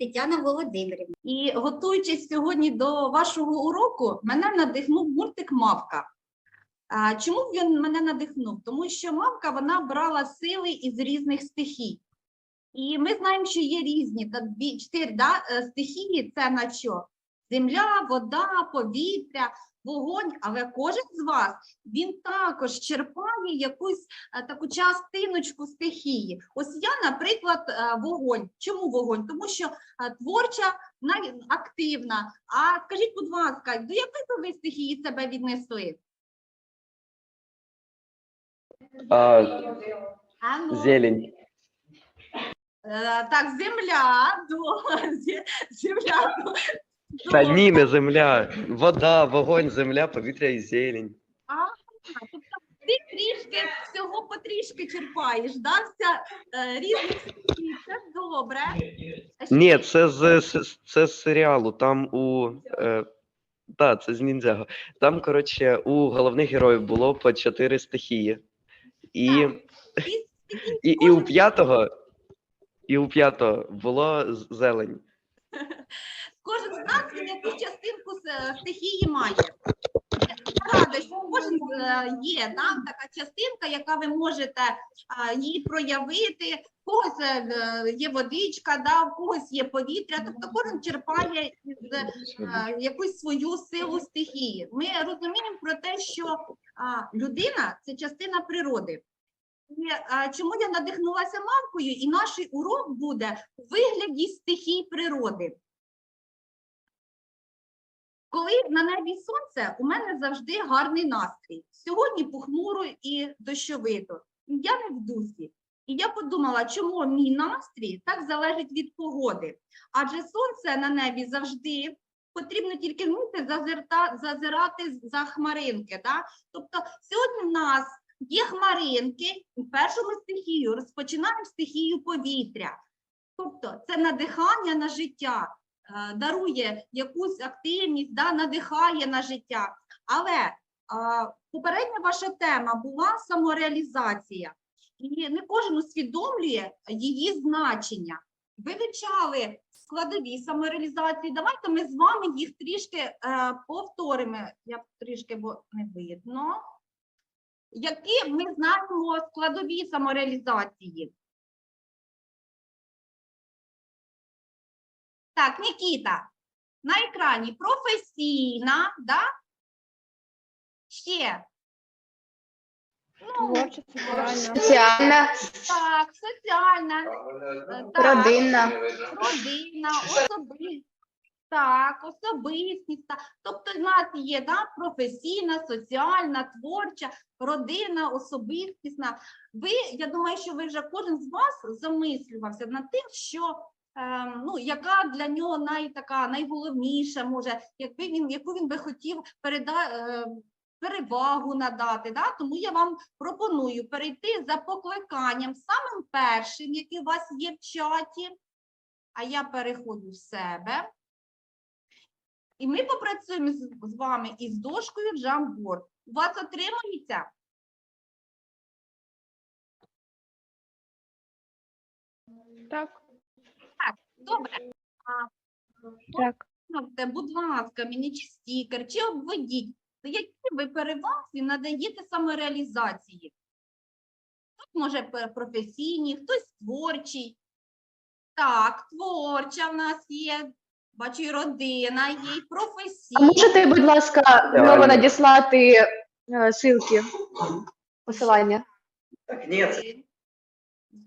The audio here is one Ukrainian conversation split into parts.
Тетяна Володимирівна. І готуючись сьогодні до вашого уроку, мене надихнув мультик Мавка. Чому він мене надихнув? Тому що мавка вона брала сили із різних стихій. І ми знаємо, що є різні та дві чотири да, е, стихії це на що? Земля, вода, повітря, вогонь. Але кожен з вас він також черпає якусь е, таку частиночку стихії. Ось я, наприклад, е, вогонь. Чому вогонь? Тому що е, творча активна. А скажіть, будь ласка, до якої ви стихії себе віднесли? А, зелень. так, земля, до, земля. Та до- ні, не земля. Вода, вогонь, земля, повітря і зелень. А, тобто ти трішки всього потрішки черпаєш, да? Вся, е, різних стихій, це добре. А ще Ні, це з, з- це з серіалу. Там у. Е, да, це з ніндзяго. Там, коротше, у головних героїв було по чотири стихії. І, стихії і, і у п'ятого. І у п'ятого було з- зелень. Кожен з нас якусь частинку стихії має. Я рада, що кожен е, є да, така частинка, яка ви можете її проявити. В когось е, є водичка, да, в когось є повітря. Тобто кожен черпає е, якусь свою силу стихії. Ми розуміємо про те, що а, людина це частина природи. І а, чому я надихнулася мавкою, і наш урок буде у вигляді стихій природи. Коли на небі сонце, у мене завжди гарний настрій. Сьогодні похмуро і дощовито. Я не в дусі. І я подумала, чому мій настрій так залежить від погоди. Адже сонце на небі завжди потрібно тільки вміти зазирати за хмаринки. Да? Тобто сьогодні в нас є хмаринки, і першому стихію розпочинаємо стихію повітря. Тобто це надихання на життя дарує якусь активність, да, надихає на життя. Але попередня ваша тема була самореалізація, і не кожен усвідомлює її значення. Ви вивчали складові самореалізації. Давайте ми з вами їх трішки е, повторимо. Я трішки, бо не видно. Які ми знаємо складові самореалізації? Так, Нікіта, на екрані професійна, да? Ще. Ну, Соціальна, так, соціальна, так, родинна, родинна, особистість. Так, особистість. Тобто в нас є да, професійна, соціальна, творча, родинна, особистісна. Ви, я думаю, що ви вже кожен з вас замислювався над тим, що ну, яка для нього най, така, найголовніша, може, якби він, яку він би хотів переда, е, перевагу надати. Да? Тому я вам пропоную перейти за покликанням самим першим, який у вас є в чаті. А я переходжу в себе. І ми попрацюємо з вами із дошкою в Jamboard. У вас отримується? так, Добре. А, так. Будь ласка, мені чи стікер, чи обведіть, які ви переваги надаєте самореалізації? Хтось може професійні, хтось творчий. Так, творча в нас є. Бачу, і родина є, і А професійна. можете, будь ласка, знову надіслати е, ссылки, посилання? Так, ні.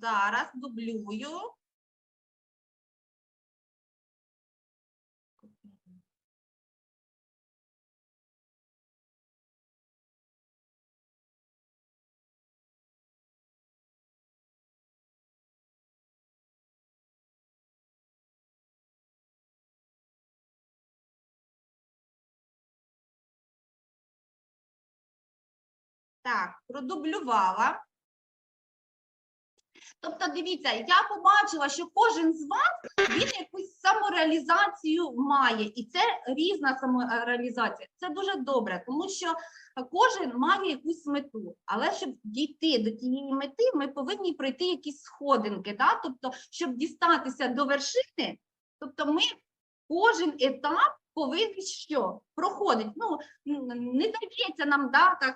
Зараз дублюю. Так, продублювала. Тобто, дивіться, я побачила, що кожен з вас він якусь самореалізацію має, і це різна самореалізація. Це дуже добре, тому що кожен має якусь мету. Але щоб дійти до тієї мети, ми повинні пройти якісь сходинки. Да? Тобто, щоб дістатися до вершини, Тобто ми кожен етап повинні що? Проходить. Ну, не дається нам да, так,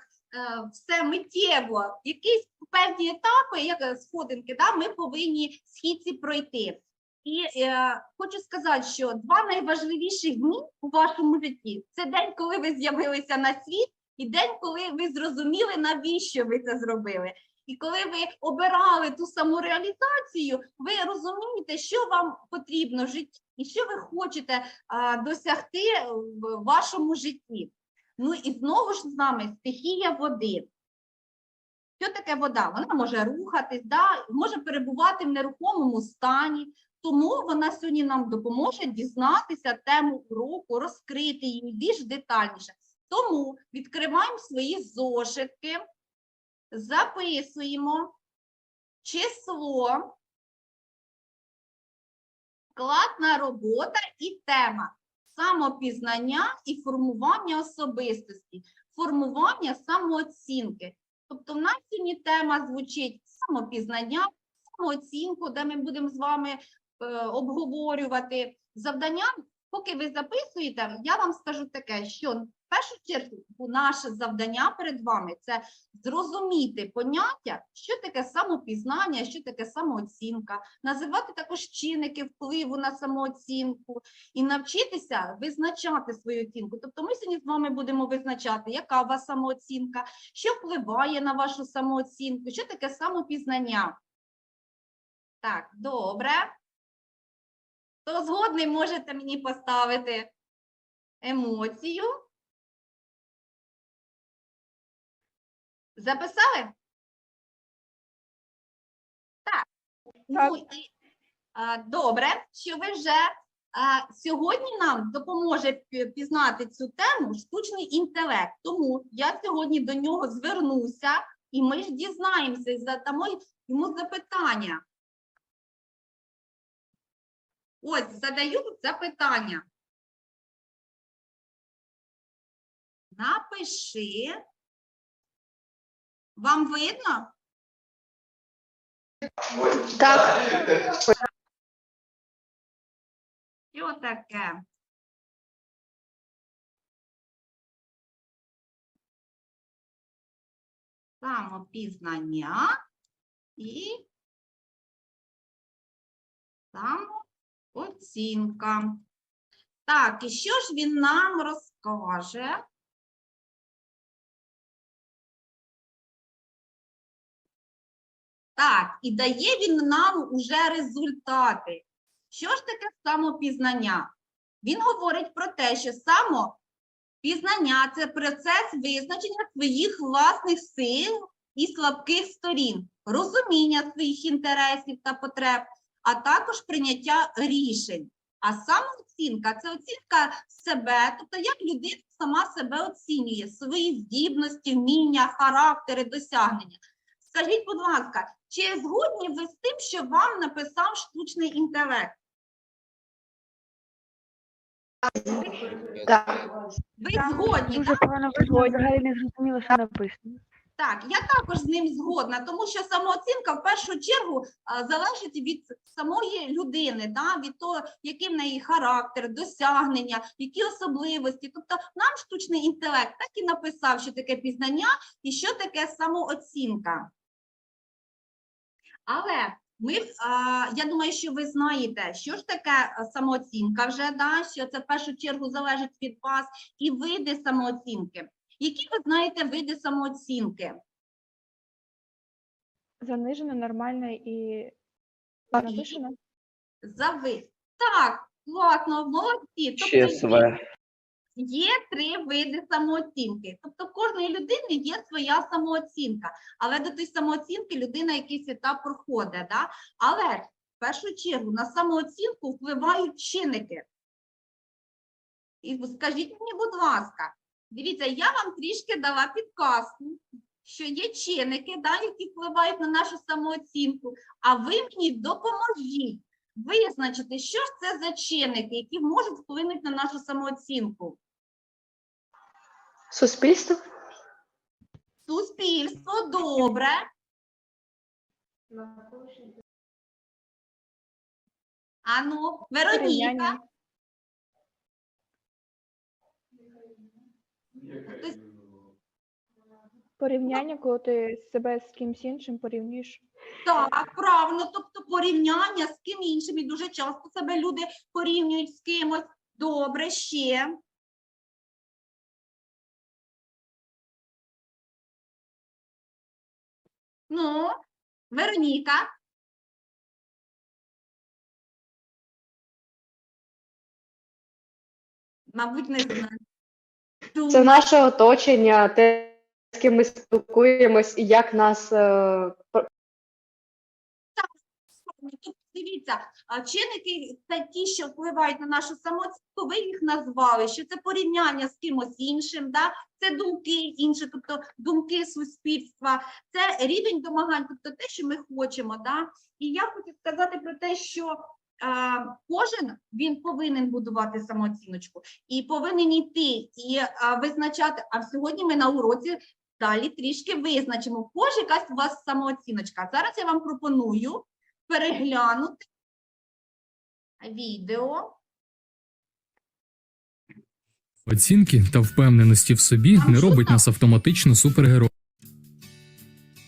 все миттєво. Якісь певні етапи, як е, сходинки, да, ми повинні східці пройти. І е, хочу сказати, що два найважливіших дні у вашому житті це день, коли ви з'явилися на світ, і день, коли ви зрозуміли, навіщо ви це зробили. І коли ви обирали ту самореалізацію, ви розумієте, що вам потрібно в житті і що ви хочете а, досягти в вашому житті. Ну і знову ж з нами стихія води. Що таке вода? Вона може рухатись, да? може перебувати в нерухомому стані, тому вона сьогодні нам допоможе дізнатися тему уроку, розкрити її більш детальніше. Тому відкриваємо свої зошитки, записуємо число, складна робота і тема самопізнання і формування особистості, формування самооцінки. Тобто, в нас сьогодні тема звучить самопізнання, самооцінку, де ми будемо з вами е, обговорювати завдання. Поки ви записуєте, я вам скажу таке, що в першу чергу наше завдання перед вами це зрозуміти поняття, що таке самопізнання, що таке самооцінка, називати також чинники впливу на самооцінку і навчитися визначати свою оцінку. Тобто ми сьогодні з вами будемо визначати, яка у вас самооцінка, що впливає на вашу самооцінку, що таке самопізнання. Так, добре. Хто згодний, можете мені поставити емоцію. Записали? Так. Ну, і, а, добре, що ви вже а, сьогодні нам допоможе пізнати цю тему штучний інтелект. Тому я сьогодні до нього звернуся, і ми ж дізнаємося задамо йому запитання. Ось задаю запитання. Напиши. Вам видно? Так. Що таке? Самопізнання і самооцінка. Так, і що ж він нам розкаже? Так, і дає він нам уже результати. Що ж таке самопізнання? Він говорить про те, що самопізнання – це процес визначення своїх власних сил і слабких сторін, розуміння своїх інтересів та потреб, а також прийняття рішень. А самооцінка – це оцінка себе, тобто як людина сама себе оцінює, свої здібності, вміння, характери, досягнення. Скажіть, будь ласка, чи згодні ви з тим, що вам написав штучний інтелект? Так. Ви згодні, Дуже погано видно, взагалі не зрозуміло, що написано. Так, я також з ним згодна, тому що самооцінка в першу чергу а, залежить від самої людини, да, від того, який в неї характер, досягнення, які особливості. Тобто нам штучний інтелект так і написав, що таке пізнання і що таке самооцінка. Але ми, я думаю, що ви знаєте, що ж таке самооцінка вже, да, що це в першу чергу залежить від вас і види самооцінки. Які ви знаєте види самооцінки? Занижено, нормально і І- написано. Зави. Так, класно, молодці. Тобто ЧСВ. Є три види самооцінки. Тобто в кожної людини є своя самооцінка, але до тієї самооцінки людина якийсь етап проходить. Да? Але в першу чергу на самооцінку впливають чинники. І скажіть мені, будь ласка, дивіться, я вам трішки дала підказку, що є чинники, да, які впливають на нашу самооцінку, а ви мені допоможіть визначити, що ж це за чинники, які можуть вплинути на нашу самооцінку. Суспільство. Суспільство, добре. Ану, Вероніка. Порівняння. Хтось- Порівняння, коли ти себе з кимсь іншим порівнюєш. Так, правильно, тобто порівняння з ким іншим, і дуже часто себе люди порівнюють з кимось. Добре, ще. Ну, Вероніка. Мабуть, не знаю. Це наше оточення, те, з ким ми спілкуємось і як нас е, Тобто, дивіться, чинники це ті, що впливають на нашу самооцінку, ви їх назвали, що це порівняння з кимось іншим, да? це думки інші, тобто думки суспільства, це рівень домагань, тобто те, що ми хочемо. Да? І я хочу сказати про те, що кожен він повинен будувати самооціночку і повинен йти і визначати. А сьогодні ми на уроці далі трішки визначимо, ж якась у вас самооціночка. Зараз я вам пропоную переглянути відео. Оцінки та впевненості в собі не робить нас автоматично супергероями.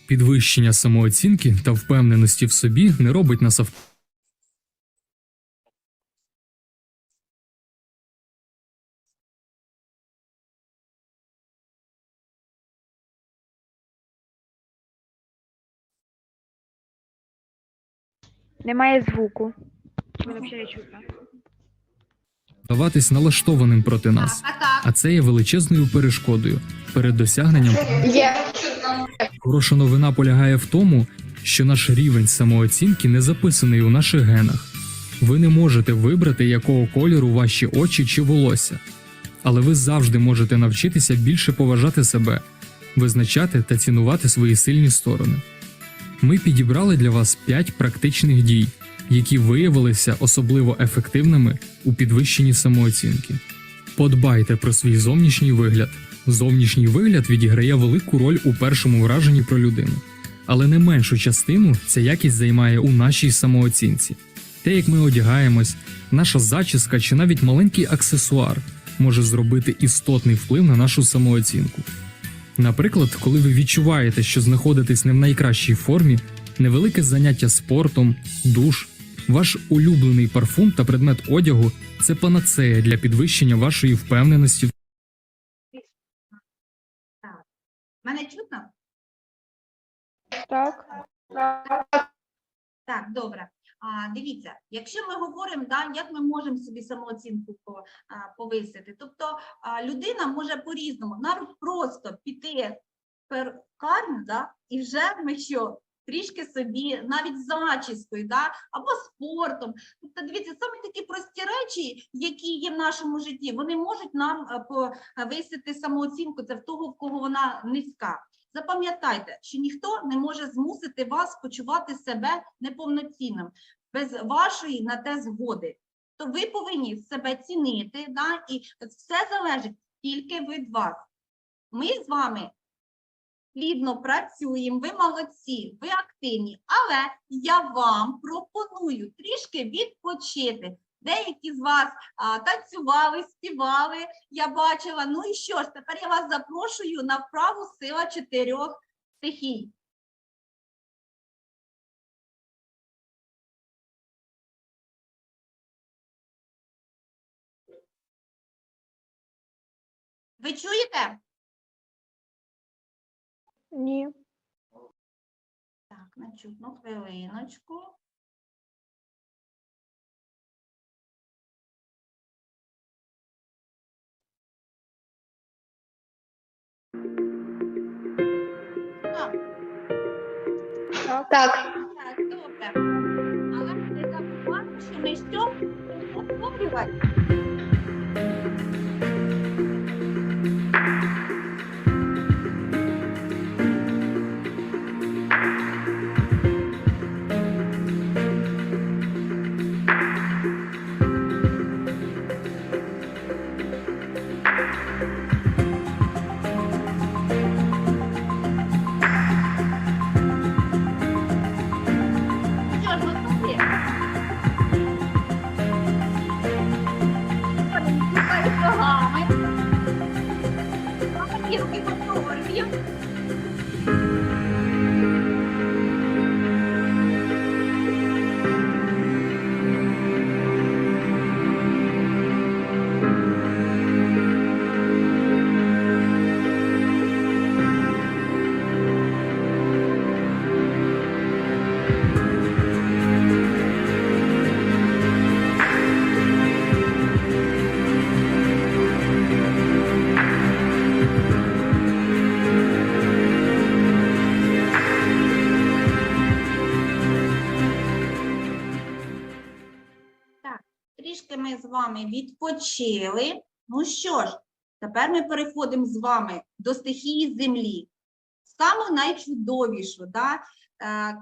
Підвищення самооцінки та впевненості в собі не робить нас автоматично. Немає звуку. Мене взагалі чутно. Здаватись налаштованим проти нас, а а це є величезною перешкодою перед досягненням. є. Хороша новина полягає в тому, що наш рівень самооцінки не записаний у наших генах. Ви не можете вибрати, якого кольору ваші очі чи волосся, але ви завжди можете навчитися більше поважати себе, визначати та цінувати свої сильні сторони. Ми підібрали для вас 5 практичних дій, які виявилися особливо ефективними у підвищенні самооцінки. Подбайте про свій зовнішній вигляд. Зовнішній вигляд відіграє велику роль у першому враженні про людину, але не меншу частину ця якість займає у нашій самооцінці. Те, як ми одягаємось, наша зачіска чи навіть маленький аксесуар може зробити істотний вплив на нашу самооцінку. Наприклад, коли ви відчуваєте, що знаходитесь не в найкращій формі, невелике заняття спортом, душ, ваш улюблений парфум та предмет одягу це панацея для підвищення вашої впевненості Мене чутно? Так. Так, добре. А, дивіться, якщо ми говоримо, да, як ми можемо собі самооцінку по- а, повисити, тобто людина може по-різному, навіть просто піти в перукарню, да, і вже ми що, трішки собі, навіть зачіскою, да, або спортом. Тобто, дивіться, саме такі прості речі, які є в нашому житті, вони можуть нам повисити самооцінку, це в того, в кого вона низька. Запам'ятайте, що ніхто не може змусити вас почувати себе неповноцінним без вашої на те згоди. То ви повинні себе цінити, да? і все залежить тільки від вас. Ми з вами плідно працюємо, ви молодці, ви активні, але я вам пропоную трішки відпочити. Деякі з вас а, танцювали, співали, я бачила. Ну і що ж, тепер я вас запрошую на вправу сила чотирьох стихій. Ви чуєте? Ні. Так, на чутну хвилиночку. Так, Так. Добре. Але не забувайте, що ми що обговорювати. Вами відпочили. Ну що ж, тепер ми переходимо з вами до стихії землі. Саму найчудовішу, да? е,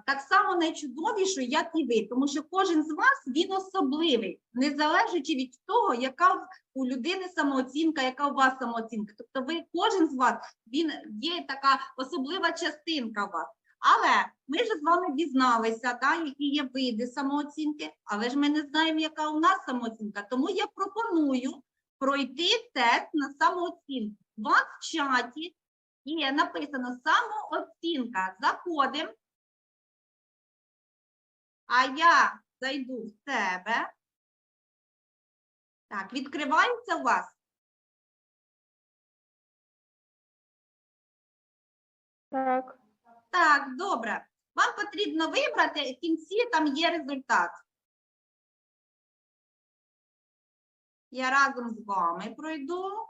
так само найчудовішу, як і ви, тому що кожен з вас він особливий, не залежачи від того, яка у людини самооцінка, яка у вас самооцінка. Тобто ви, кожен з вас, він є така особлива частинка вас. Але ми ж з вами дізналися, да, які є види самооцінки, але ж ми не знаємо, яка у нас самооцінка. Тому я пропоную пройти тест на самооцінку. У вас в чаті є написано самооцінка. Заходимо. А я зайду в себе. Так, відкривається у вас. Так. Так, добре. Вам потрібно вибрати, в кінці там є результат. Я разом з вами пройду.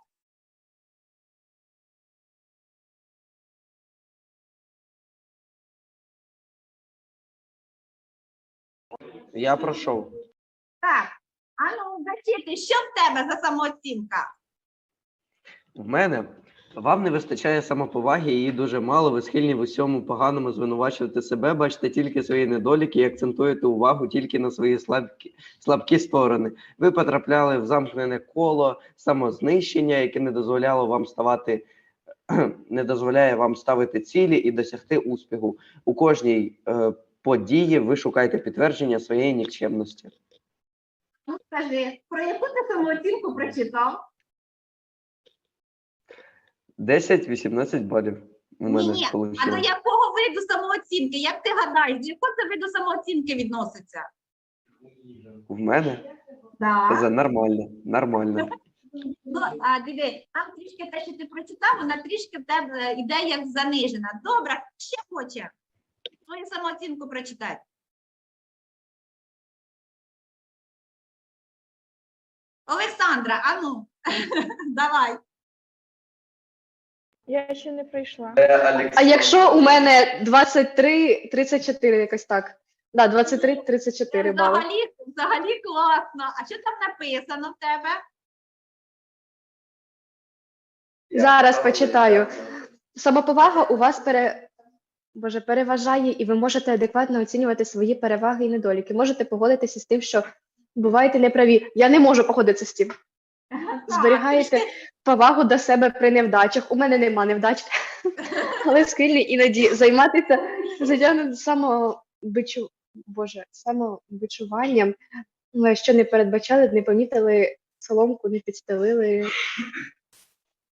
Я пройшов. Так, ану, зачити, що в тебе за самооцінка? В мене вам не вистачає самоповаги, її дуже мало. Ви схильні в усьому поганому звинувачувати себе, бачите тільки свої недоліки і акцентуєте увагу тільки на свої слабкі, слабкі сторони. Ви потрапляли в замкнене коло самознищення, яке не дозволяло вам ставати, не дозволяє вам ставити цілі і досягти успіху. У кожній е, події ви шукаєте підтвердження своєї нікчемності. Ну, скажи, про яку ти самооцінку прочитав? 10-18 балів у мене Ні-ні, вийшло. А до якого виду самооцінки? Як ти гадаєш, до якого це виду самооцінки відноситься? В мене Так. це нормально, нормально. Ну, а диви, там трішки те, що ти прочитав, вона трішки в тебе йде як занижена. Добре, ще хоче. Твою самооцінку прочитати. Олександра, ану, давай. Я ще не прийшла. А якщо у мене 23, 34, якось так. Да, 23, 34 бали. Взагалі, взагалі класно. А що там написано в тебе? Зараз почитаю. Самоповага у вас пере... Боже, переважає, і ви можете адекватно оцінювати свої переваги і недоліки. Можете погодитися з тим, що буваєте неправі. Я не можу погодитися з цим. Зберігаєте повагу до себе при невдачах. У мене нема невдач, але схильні іноді займатися затягнутим самовичу... Боже, самовичуванням, е, що не передбачали, не помітили соломку, не підстелили,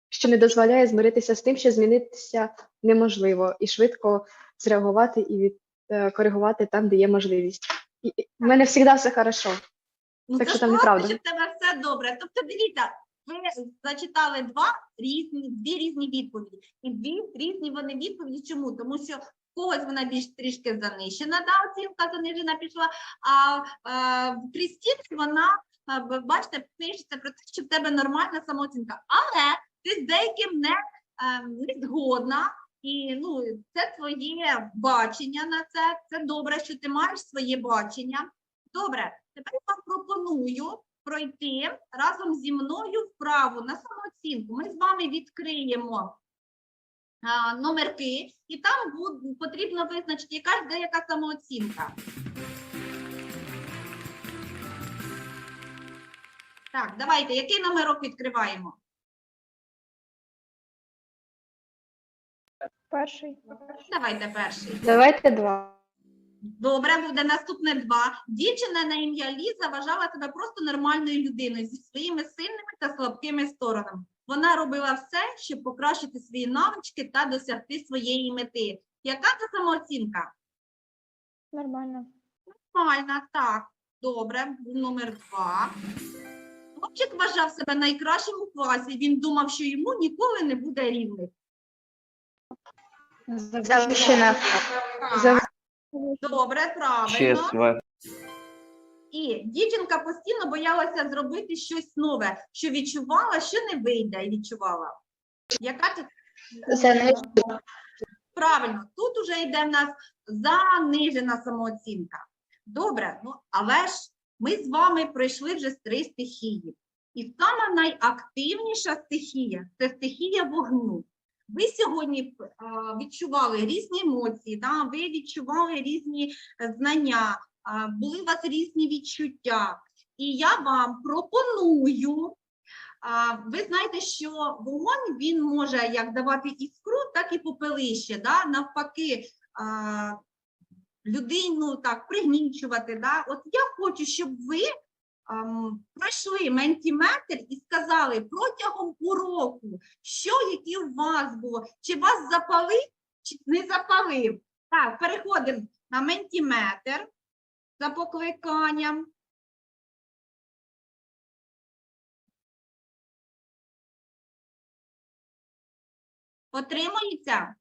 що не дозволяє змиритися з тим, що змінитися неможливо, і швидко зреагувати і від, е, коригувати там, де є можливість. І, в мене завжди все хорошо. Ну, Так це що там неправда. що в тебе все добре. Тобто, дивіться, ви зачитали два різні, дві різні відповіді. І дві різні вони відповіді. Чому? Тому що в когось вона більш трішки занищена, да, оцінка занижена пішла, а в Крістінці вона, бачите, пишеться про те, що в тебе нормальна самооцінка. Але ти з деяким не, е, не згодна. І ну, це твоє бачення на це. Це добре, що ти маєш своє бачення. Добре, тепер я вам пропоную пройти разом зі мною вправу на самооцінку. Ми з вами відкриємо а, номерки, і там буд- потрібно визначити, яка ж деяка самооцінка. Так, давайте, який номерок відкриваємо? Перший. Давайте перший. Давайте два. Добре, буде наступне два. Дівчина на ім'я Ліза вважала себе просто нормальною людиною зі своїми сильними та слабкими сторонами. Вона робила все, щоб покращити свої навички та досягти своєї мети. Яка це самооцінка? Нормально. Нормальна, так. Добре, номер два. Хлопчик вважав себе найкращим у класі. Він думав, що йому ніколи не буде рівних. Завищена. Так, Зав- Добре, правильно. Чесно. І дівчинка постійно боялася зробити щось нове, що відчувала, що не вийде, і відчувала. Яка це Занижена. правильно? Тут уже йде в нас занижена самооцінка. Добре, ну але ж Ми з вами пройшли вже з три стихії. І сама найактивніша стихія це стихія вогню. Ви сьогодні відчували різні емоції, ви відчували різні е, знання, були у вас різні відчуття. І я вам пропоную. Ви знаєте, що вогонь він може як давати іскру, так і попелище. Да? Навпаки, людину так пригнічувати. Да? От я хочу, щоб ви ем, пройшли ментіметр і сказали протягом уроку, що які у вас було, чи вас запалив, чи не запалив. Так, переходимо на ментіметр за покликанням. Отримується?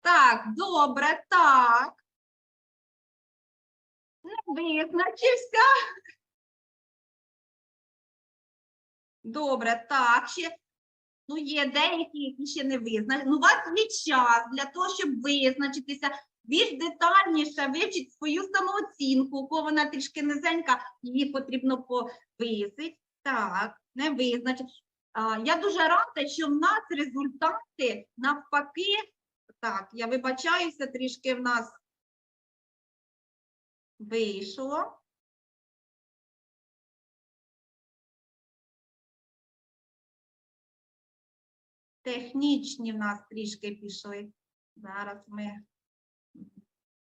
Так, добре, так. Визначився. Добре, так, ще. Ну, є деякі, які ще не визначені. Ну, у вас є час для того, щоб визначитися, більш детальніше вивчити свою самооцінку, у кого вона трішки низенька, її потрібно повисити. Так, не визначити. Я дуже рада, що в нас результати навпаки. Так, я вибачаюся, трішки в нас вийшло. Технічні в нас трішки пішли. Зараз ми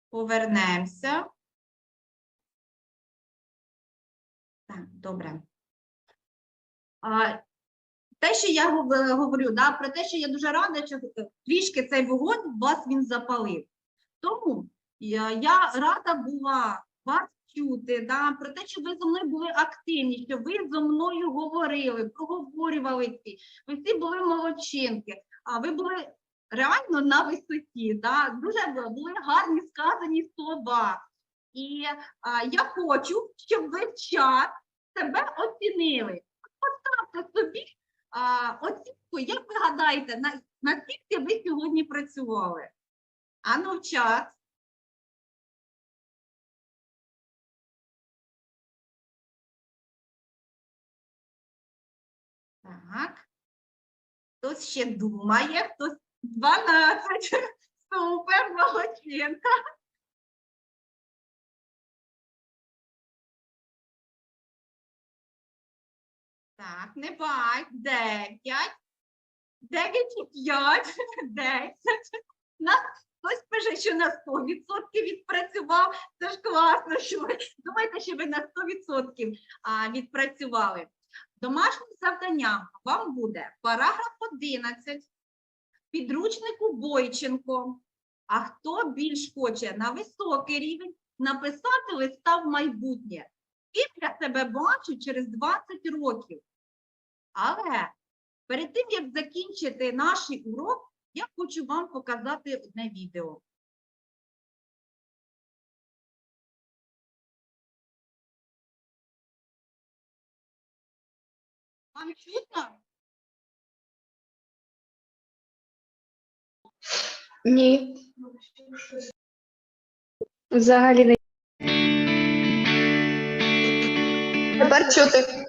повернемося. Так, добре. А, те, що я говорю, да, про те, що я дуже рада, що трішки цей вогонь вас він запалив. Тому я, я рада була вас чути, да, про те, що ви зі мною були активні, що ви зі мною говорили, проговорювали ці. Ви всі були молодчинки, а ви були реально на висоті. Да? Дуже були гарні сказані слова. І а, я хочу, щоб ви в чат себе оцінили. Поставте собі а, оцінку, як ви гадаєте, на, наскільки ви сьогодні працювали? Ану, в чат. Так. Хтось ще думає, хтось 12. Супер, молодчинка. Так, не бать. 9. 9 і 5. 10. На, хтось пише, що на 100% відпрацював. Це ж класно, що ви думаєте, що ви на 100% відпрацювали. Домашнім завданням вам буде параграф 11, підручнику Бойченко. А хто більш хоче на високий рівень написати листа в майбутнє? І я себе бачу через 20 років. Але перед тим, як закінчити наш урок, я хочу вам показати одне відео. Вам чутно? Ні. Взагалі не. Тепер чути.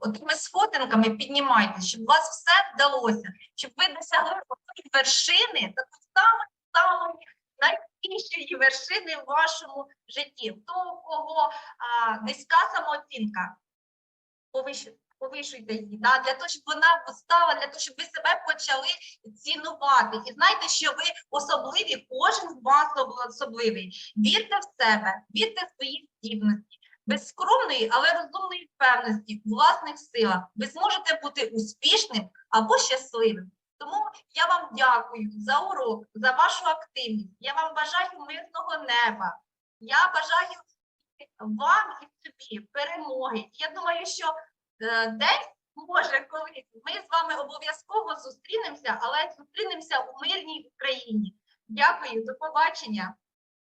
Отими сходинками піднімайтеся, щоб у вас все вдалося, щоб ви досягли вершини, такої самої самої найбільшої вершини в вашому житті. Того, у кого а, низька самооцінка, повиш- повишуйте її, да? для того, щоб вона стала, для того, щоб ви себе почали цінувати. І знайте, що ви особливі, кожен з вас особливий. Вірте в себе, вірте в свої здібності. Без скромної, але розумної впевненості у власних силах ви зможете бути успішним або щасливим. Тому я вам дякую за урок, за вашу активність. Я вам бажаю мирного неба. Я бажаю вам і собі перемоги. Я думаю, що е, десь, може, колись ми з вами обов'язково зустрінемося, але зустрінемося у мирній Україні. Дякую, до побачення.